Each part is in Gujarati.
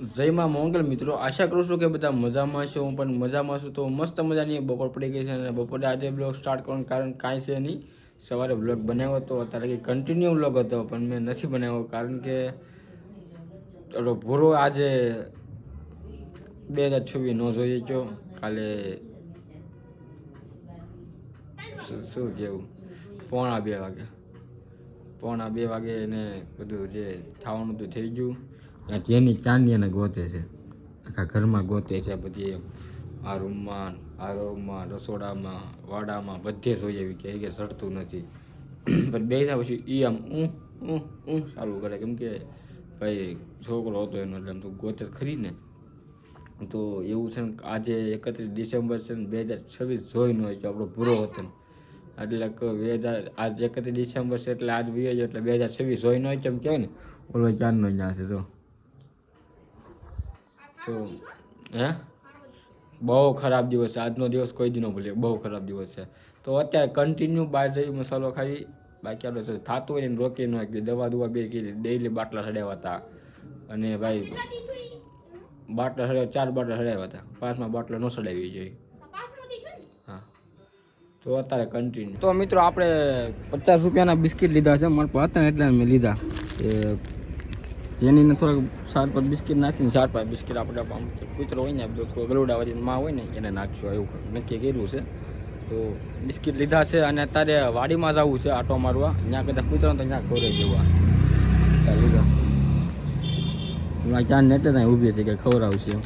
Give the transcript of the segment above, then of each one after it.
જયમાં મોંગલ મિત્રો, આશા કરું છું કે બધા મજામાં છે હું પણ મજામાં છું. તો મસ્ત મજાની બપોર પડી ગઈ છે અને બપોરે આજે બ્લોગ સ્ટાર્ટ કરવાનું કારણ કાંઈ છે નહીં. સવારે બ્લોગ બનાવ્યો હતો. અત્યારે કે કન્ટિન્યુ બ્લોગ હતો, પણ મેં નથી બનાવ્યો. કારણ કે ભૂરો આજે બે હજાર છવ્વીસ ન જોઈએ ગયો કાલે શું કેવું પોણા બે વાગે. પોણા બે વાગે એને બધું જે થવાનું હતું થઈ ગયું. અને જેની ચાંદી એને ગોતે છે. આખા ઘરમાં ગોતે છે બધી એમ. આ રૂમમાં આ રૂમમાં, રસોડામાં, વાડામાં બધે જોઈએ એવી કે કે સડતું નથી. પણ બે પછી એ આમ ઊં ઊં ઊં ચાલુ કરે. કેમ કે ભાઈ છોકરો હતો એનો, એટલે તો ગોતે ખરી ને. તો એવું છે ને આજે એકત્રીસ ડિસેમ્બર છે ને બે હજાર છવ્વીસ જોઈ ન હોય તો આપણો પૂરો હતો એટલે કે બે હજાર, આજ એકત્રીસ ડિસેમ્બર છે એટલે આજ વીએ એટલે બે હજાર છવ્વીસ જોઈ ન હોય એમ કહેવાય ને. ઓલો ચાંદનો જ્યાં છે તો તો હે? બહુ ખરાબ દિવસ છે. આજનો દિવસ કોઈ દી ન ભૂલે. બહુ ખરાબ દિવસ છે. તો અત્યારે કન્ટિન્યુ બહાર જઈ મસાલો ખાઈ બાકી આપણે થતું હોય ને રોકી ન હોય દવા દવા બે કીધી. ડેઈલી બાટલા ચડાવ્યા હતા. અને ભાઈ બાટલા સડાવ્યા ચાર બાટલા સડાવ્યા હતા. પાંચમાં બાટલા ન ચડાવવી જોઈએ. હા. તો અત્યારે કન્ટિન્યુ તો મિત્રો આપણે પચાસ રૂપિયાના બિસ્કિટ લીધા છે. મારા પાસે હતા એટલે મેં લીધા. એ જેની થોડાક સાત પાંચ બિસ્કિટ નાખીને ચાર પાંચ બિસ્કિટ આપણે આમ કૂતરો હોય ને કોઈ ગલુડા વાળી માં હોય ને, એને નાખશું એવું નક્કી કર્યું છે. તો બિસ્કિટ લીધા છે અને અત્યારે વાડીમાં જવું છે, આટો મારવા. ત્યાં કદાચ કૂતરો તો ત્યાં ઘોરે જવા ત્યાં લીધા. ચાંદ એટલે ત્યાં ઊભી છે કે ખવડાવશે એમ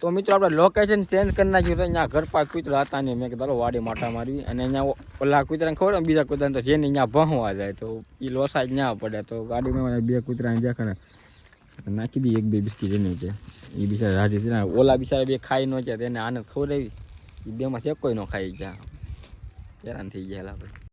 તો મિત્રો આપણે લોકેશન ચેન્જ કરી નાખ્યું છે. અહીંયા ઘર પાસે કૂતરા હતા ને મેં કીધું વાડી માટા મારવી. અને અહીંયા ઓલા કૂતરાને ખબર બીજા કૂતરાને તો જેને અહીંયા ભણવા જાય તો એ લોસા જ ના પડે. તો ગાડીમાં બે કૂતરાને દેખાડે. નાખી દી એક, બે બિસ્કીટ એની છે એ બિચારા રાજી થઈને, ઓલા બિચારા બે ખાઈ ન જાય તેને આને ખવડાવી એ બેમાં છે કોઈ ન ખાઈ ગયા. હેરાન થઈ ગયા આપણે.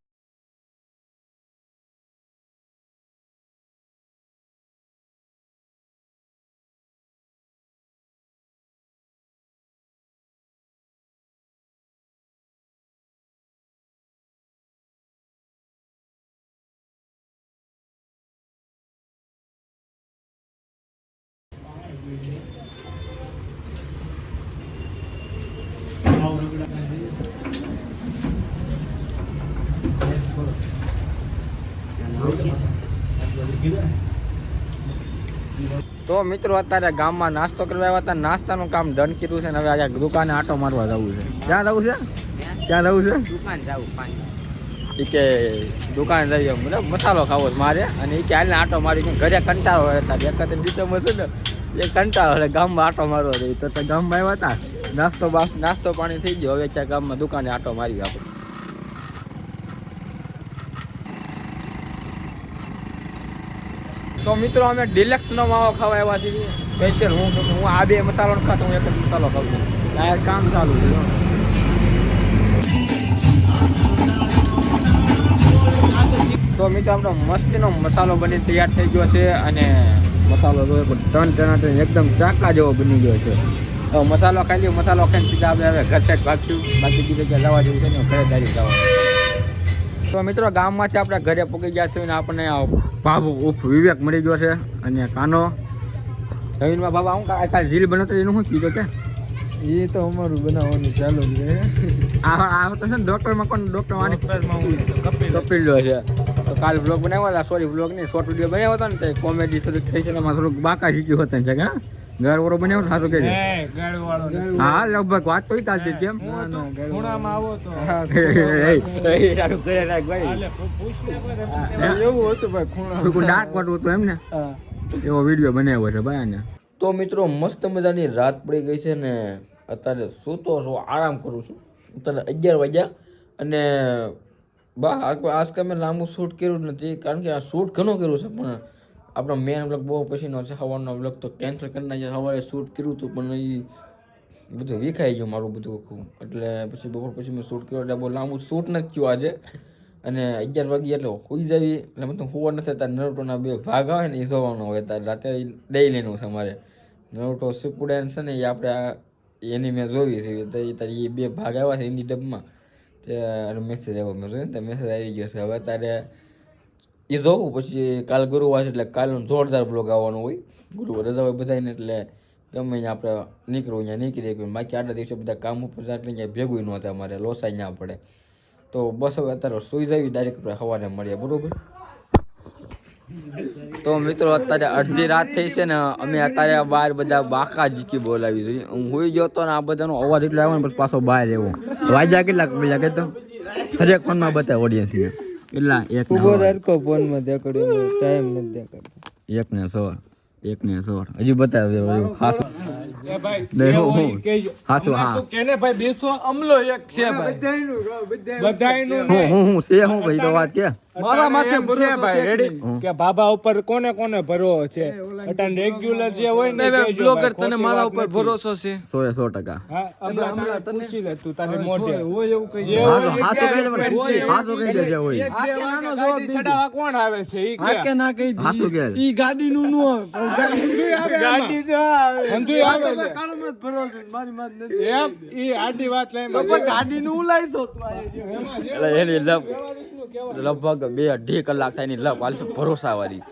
તો મિત્રો અત્યારે ગામમાં નાસ્તો કરવા આવ્યા હતા. નાસ્તાનું કામ ડન કર્યું છે ને હવે આજે દુકાને આટો મારવા જવું છે. ક્યાં જવું છે? ક્યાં જવું છે? દુકાન જાવું એ કે દુકાન જઈએ મતલબ મસાલો ખાવો છે મારે. અને એ કે હાલને આટો મારી ઘરે કંટાળો હતા એકત્રીસ ડિસેમ્બર છે ને એ કંટાળો એટલે ગામમાં આટો મારવો રહી તો તો ગામમાં આવ્યા હતા નાસ્તો બાસ, નાસ્તો પાણી થઈ ગયો, હવે ક્યાં ગામમાં દુકાને આટો મારી આપણે. તો મિત્રો, અમે ડિલેક્સનો માવો ખાવા આવ્યા છીએ. સ્પેશિયલ હું હું આ બે મસાલો ખાતો, હું એક જ મસાલો ખાઉં છું. આ કામ ચાલુ છે તો મિત્રો આપણો મસ્તીનો મસાલો બની તૈયાર થઈ ગયો છે અને મસાલો જો ટન ટન એકદમ ચાકા જેવો બની ગયો છે. તો મસાલો ખાઈ લઈએ મસાલો ખાઈને સીધા આપણે હવે ઘર સાઈડ ભાગશું. બાકી બીજે ક્યાં જવા જેવું છે ને ખરીદારી જવા તો મિત્રો ગામમાંથી આપણે ઘરે પૂકી ગયા છે અને આપણને ભાવ ઉફ વિવેક મળી ગયો છે અને કાનો. નવીનમાં બાબા હું આ કાલે રીલ બનાવતો એનું શું કીધું કે? એ તો અમારું બનાવવાનું ચાલુ છે. આ આ તો છે ને ડૉક્ટરમાં કોણ ડૉક્ટર કપિલ. લો છે. તો કાલ બ્લોગ બનાવ્યો હતા. સોરી બ્લોગ નહીં શોર્ટ વીડિયો બનાવ્યો હતો ને તે કોમેડી થોડીક થઈ છે એમાં થોડુંક બાકા શીખ્યું હતું છે હા? ઘર વાળો બનાવ્યો તો કે છે હા લગભગ વાત તો ચાલતી કેમ? ખૂણામાં આવો તો. એવું હતું ભાઈ ખૂણા ડાર્ક વાળું હતું એમ ને એવો વીડિયો બનાવ્યો છે ભાઈ આને. તો મિત્રો મસ્ત મજાની રાત પડી ગઈ છે ને અત્યારે સૂતો છું આરામ કરું છું. અત્યારે અગિયાર વાગ્યા અને બા આજકાલ આજ મેં લાંબુ શૂટ કર્યું જ નથી, કારણ કે આ શૂટ ઘણું કર્યું છે, પણ આપણો મેન બ્લોગ બહુ પછીનો છે સવારનો બ્લોગ તો કેન્સલ કરી નાખ્યો સવારે શૂટ કર્યું હતું, પણ એ બધું વિખાઈ ગયું મારું બધું આખું. એટલે પછી બપોર પછી મેં શૂટ કર્યો, એટલે બહુ લાંબુ શૂટ નથી થયું આજે. અને અગિયાર વાગે એટલે હોઈ જવી, એટલે મતલબ હોવા નથી થતા નરોટોના બે ભાગ આવે ને એ જોવાનો હોય ત્યારે રાતે દઈ લેનું છે મારે. નરોટો સિપુડેન છે ને એ આપણે એની મેં જોવી છે, તો એ તારી બે ભાગ આવ્યા છે હિન્દી ડબમાં મેસેજ આવ્યો મેં મેસેજ આવી ગયો છે. હવે તારે એ જોવું. પછી કાલ ગુરુવાર છે એટલે કાલનો જોરદાર બ્લોગ આવવાનો હોય. ગુરુવાર રજા હોય બધાને એટલે ગમે ત્યાં આપણે નીકળવું, ત્યાં નીકળી શકીએ. બાકી આટલા દિવસે બધા કામ ઉપર એટલે ક્યાંય ભેગું નહોતા અમારે. લોસાઈ ના પડે. તો બસ હવે અત્યારે સુઈ જવી ડાયરેક્ટ સવારે મળીએ. બરોબર? તો મિત્રો અત્યારે અડધી રાત થઈ છે ને અમે અત્યારે બહાર બધા બાકા જીકી બોલાવી જોઈએ હું હોઈ ગયો તો ને આ બધાનો અવાજ એટલો આવ્યો ને પછી પાછો બહાર રહેવો વાગ્યા કેટલાક પેલા કહેતો? હરેક ફોનમાં બતાવે ઓડિયન્સ ને. કેટલા? એક ઊભો સવાર. હરકો ફોનમાં દેખાડ્યો ટાઈમ નથી દેખાડતો એક ને સોળ એક ને સોળ હજી બતાવે ખાસ નહીં હું હું. હાસુ હા. કેને ભાઈ બેસો અમલો એક છે ભાઈ. બધાયનું હું હું હું છે હું ભાઈ તો વાત કે મારા માથે છે ભાઈ રેડી કે બાબા ઉપર કોને કોને ભરો છે? અટાણ રેગ્યુલર જે હોય ને બ્લોગર તને મારા ઉપર ભરોસો છે. સો એ સો ટકા. હા હમણાં તારે પૂછી લે તું તારે મોઢે. હોય એવું કઈ હાસુ હાસુ કહી દે મને. હાસુ કહી દે જે હોય. ચડાવવા કોણ આવે છે? ઈ કે. હાસુ કે ઈ ગાડી નું નું ગાડી જો આવે. હંધુય આવે. છે. કાળમાં ભરોસો મારી માત નથી એમ ઈ આડી વાત લઈ ગાડી નું ઉલાઈશો એટલે એની લપ લગભગ બે અઢી કલાક થાયની લપ હાલશે ભરોસા વાળી.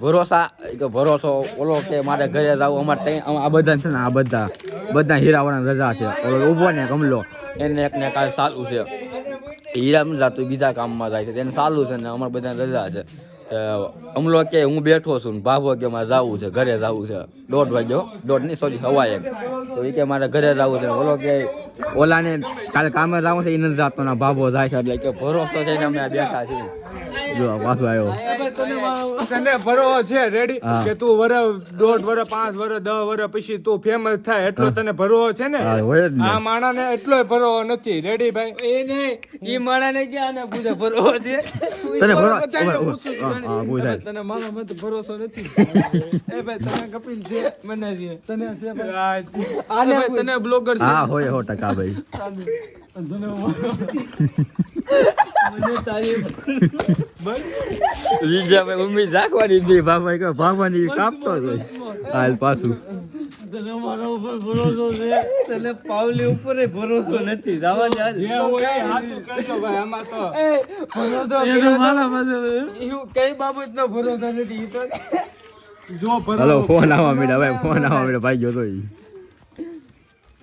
ભરોસા કે ભરોસો ઓલો કે મારે ઘરે જવું, અમારે ત્યાં આ બધા છે ને, આ બધા બધા હીરાવાળા રજા છે. ઓલો ઊભો ને ગમલો, એને એક ને કાલ ચાલુ છે. હીરા નથી જાતું, બીજા કામમાં જાય છે, તેને સારું છે ને અમારે બધા રજા છે. અમલો કે હું બેઠો છું ભાભો કે મારે જવું છે, ઘરે જવું છે. દોઢ વાગ્યો, દોઢ નહીં, સોરી સવાય એક. તો એ કે મારે ઘરે જવું છે. ઓલો કે ઓલાને કાલે કામે જવું છે એ નથી જાતો ને ભાભો જાય છે એટલે કે ભરોસો છે ને અમે બેઠા છીએ. જો પાછો આવ્યો. તને ભરો છે રેડી કે તું વર દોઢ વર પાંચ વર દસ વર પછી તું ફેમસ થાય એટલો તને ભરો છે ને? હા હોય જ આ માણા ને એટલો ભરો નથી. રેડી ભાઈ? એ નહીં ઈ માણા ને ક્યાં ને પૂછે ભરોસો છે? તને ભરો તને મારા મત ભરોસો નથી. એ ભાઈ તને કપિલ છે મને છે. તને છે આને તને બ્લોગર હા હોય હો ટકા. ભાઈ મને તારી બીજા ભાઈ ઉમ્મીદ રાખવાની બી ભાભાઈ કે ભાભાની કાપતો જ હોય. હાલ પાછું. તને મારા ઉપર ભરોસો છે તને પાવલી ઉપર ભરોસો નથી જવા દે ભાઈ આમાં તો. ભરોસો એવું કઈ બાબતનો ભરોસો નથી જો ફોન આવવા મીડા ભાઈ ફોન આવવા મીડા ભાઈ ગયો તો ઈ.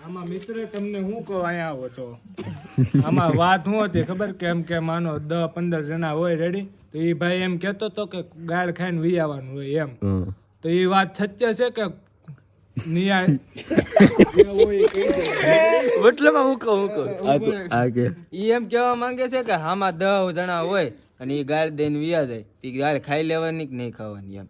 આમાં મિત્ર તમને હું કહું અહીંયા આવો છો? આમાં વાત હું હતી ખબર? કેમ કે માનો દસ પંદર જણા હોય રેડી તો એ ભાઈ એમ કેતો તો કે ગાળ ખાઈને વી આવવાનું હોય એમ. તો એ વાત સત્ય છે કે હોય એ કહી દે. મતલબ હું કહું હું કહું. આ તો આ કે. ઈ એમ કેવા માંગે છે કે હામાં દહ જણા હોય અને ઈ ગાળ દઈને વિયા જાય. ઈ ગાળ ખાઈ લેવાની કે નહીં ખાવાની એમ.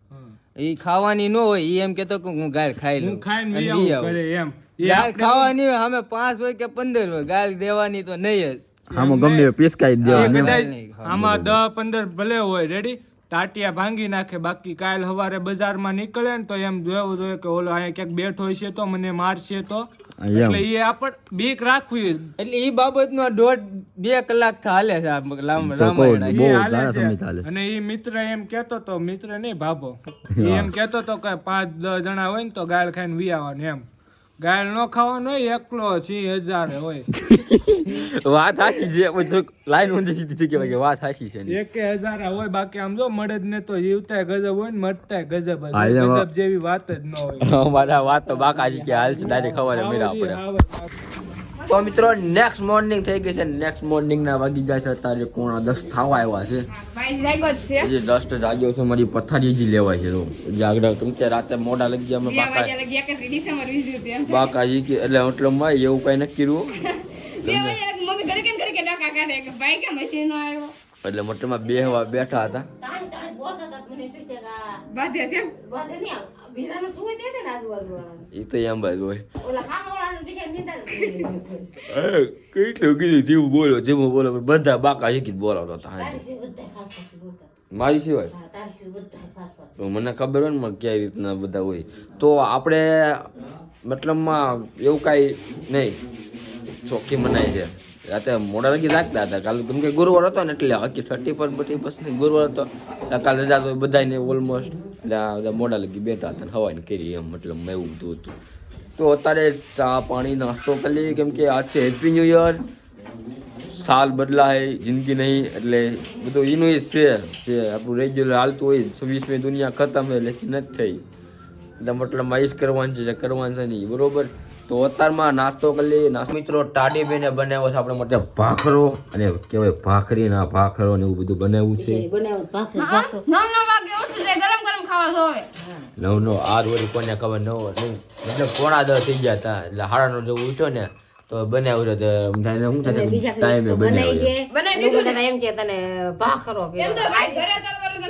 ઈ ખાવાની ન હોય ઈ એમ કેતો કે હું ગાળ ખાઈ લઉં. ખાઈ આવું. એમ. ગાળ ખાવાની હોય અમે પાંચ હોય કે પંદર હોય ગાળ દેવાની તો નહીં જ. આમાં ગમે પીસકાઈ દેવાની આમાં દસ પંદર ભલે હોય રેડી ટાટિયા ભાંગી નાખે બાકી કાલ સવારે બજારમાં નીકળે ને તો એમ જોવું જોઈએ કે ઓલો અહીંયા ક્યાંક બેઠો છે તો મને મારશે તો. એટલે એ આપણ બીક રાખવી. એટલે ઈ બાબતનો દોઢ બે કલાક હાલે છે એ અને એ મિત્ર એમ કેતો તો મિત્ર નહીં ભાભો. એમ કેતો તો કે પાંચ દસ જણા હોય ને તો ગાળ ખાઈને વી આવવાનું એમ. ગાળ ન ખાવાનું એકલો છે હજાર હોય વાત સાચી છે પછી લાઈન ઊંધી સીધી થઈ કહેવાય વાત સાચી છે એક હજાર હોય બાકી આમ જો મળે ને તો જીવતાય ગજબ હોય ને મરતાય ગજબ હોય. ગજબ જેવી વાત જ ન હોય વાત તો બાકા કે હાલ છે ડાયરેક્ટ ખબર મેળા આપણે. તો મિત્રો નેક્સ્ટ મોર્નિંગ થઈ ગઈ છે. નેક્સ્ટ મોર્નિંગ ના વાગી જાય છે. અત્યારે કોણા દસ થવા આવ્યા છે. જે દસ્ટ જાગ્યો છે. મારી પથારી જ લેવાય છે. જાગડા કેમ કે રાતે મોડા લગી અમે બાકા. બાકાજી કે એટલે મતલબમાં એવું કઈ નક્કી રહ્યું? એટલે મતલબમાં બે બેઠા હતા. બીજાને શું દે દે ને આજુબાજુવાળાને. એ તો એમ જ હોય ઓલા સામેવાળાને બીજા નિંદા કેટલું કીધું જેવું બોલો જેવું બોલો બધા બાકા શીખી બોલાવતા હતા હાંજે. મારી સિવાય. તો મને ખબર હોય ને કઈ રીતના બધા હોય તો આપણે મતલબમાં એવું કાંઈ નહીં ચોખ્ખી મનાય છે. રાતે મોડા લગી રાખતા હતા. કાલે કેમ કે ગુરુવાર હતો ને એટલે આખી થર્ટી પર બધી પછી ગુરુવાર હતો. એટલે કાલે રજા તો બધાને ઓલમોસ્ટ એટલે મોડા લગી બેઠા હતા હવાને કરી એમ મતલબ એવું બધું હતું. તો અત્યારે ચા પાણી નાસ્તો કરી કેમ કે આજ છે હેપી ન્યૂ યર. સાલ બદલાય, જિંદગી નહીં. એટલે બધું એનું જ છે જે આપણું રેગ્યુલર હાલતું હોય. છવ્વીસમી દુનિયા ખતમ એટલે નથી થઈ. એટલે મતલબ આઈસ કરવાનું છે કરવાનું છે નહીં બરોબર. તો અત્યારમાં નાસ્તો કરી લઈએ. નાસ્તો મિત્રો ટાડી બેને બનાવ્યો છે આપણા માટે ભાખરો. અને કહેવાય ભાખરી ના ભાખરો ને એવું બધું બનાવ્યું છે. બનાવો ભાખરી હા, ભાખરો. નવ નવ વાગે ઉઠું છે. ગરમ ગરમ ખાવા જોવે નવ નો આજ વળી કોને ખબર નવ નહીં મતલબ પોણા દસ થઈ ગયા હતા. એટલે હાડા નો જેવું ઉઠ્યો ને તો બનાવ્યું તો શું અને થાય ટાઈમે બનાવી એમ કે તને ભાખરો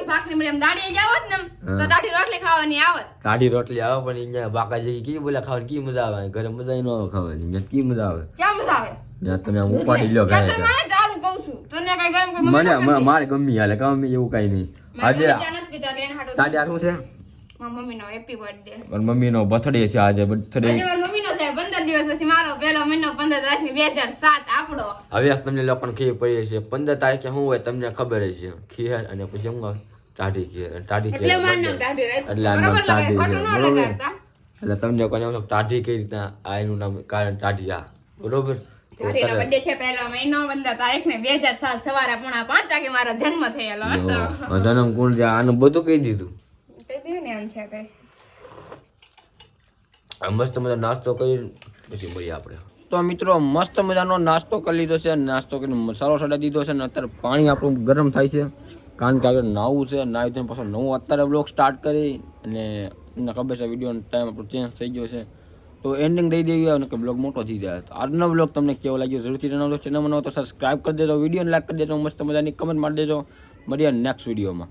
ભાખરી મળે એમ ને તો દાઢી રોટલી ખાવાની આવત. કાઢી રોટલી આવે પણ અહીંયા બાકા જેવી કી બોલા ખાવાની કી મજા આવે? ઘરે મજા ન આવે ખાવાની મેં કી મજા આવે? ક્યાં મજા આવે? યાર તમે આમ ઉપાડી લ્યો ઘરે મને તારું કહું છું તને કઈ ગરમ કોઈ મને મારે ગમી હાલે કામ એવું કઈ નહીં. આજે આ શું છે? મમ્મી નો હેપી બર્થડે મમ્મી નો બર્થડે છે આજે બર્થડે આજે મારા મમ્મીનો છે પંદર દિવસ પછી મારો પહેલો મહિનો પંદર તારીખ બે હજાર સાત આપડો હવે તમને લોકોને ખીર પડી છે. પંદર તારીખે શું હોય તમને ખબર છે. ખીર અને પછી શું ટાઢી ખીર. ટાઢી ખીર એટલે મારું નામ ટાઢી બરોબર એટલે તમને કોને ટાઢી કઈ રીતના આ એનું નામ કારણ ટાઢિયા બરોબર? તો દાઢીનો તમે- birthday છે પહેલો મહિનો પંદર તારીખ ને બે હજાર સાત સવારે પોણા પાંચ વાગે મારો જન્મ થયેલો હતો. જન્મ કોણ છે? આનું બધું કહી દીધું. કહી દીધું ને એમ છે કઈ. આ મસ્ત મજા નાસ્તો કરી પછી મળીએ આપણે. તો મિત્રો, મસ્ત મજાનો નાસ્તો કરી લીધો છે. નાસ્તો કરીને મસાલો સડા દીધો છે અને અત્યારે પાણી આપણું ગરમ થાય છે. કારણ કે આગળ નાવું છે નાહી ધોઈને પાછો નવું અત્યારે બ્લોગ સ્ટાર્ટ કરી અને તમને ખબર છે વિડીયોનો ટાઈમ આપણો ચેન્જ થઈ ગયો છે. તો એન્ડિંગ દઈ દેવી આવે કે બ્લોગ મોટો થઈ જાય. તો આજનો બ્લોગ તમને કેવો લાગ્યો જરૂરથી જણાવજો. ચેનલ બનાવો તો સબસ્ક્રાઈબ કરી દેજો, વિડીયોને લાઈક કરી દેજો, મસ્ત મજાની કમેન્ટ મારી દેજો. મળીએ નેક્સ્ટ વિડીયોમાં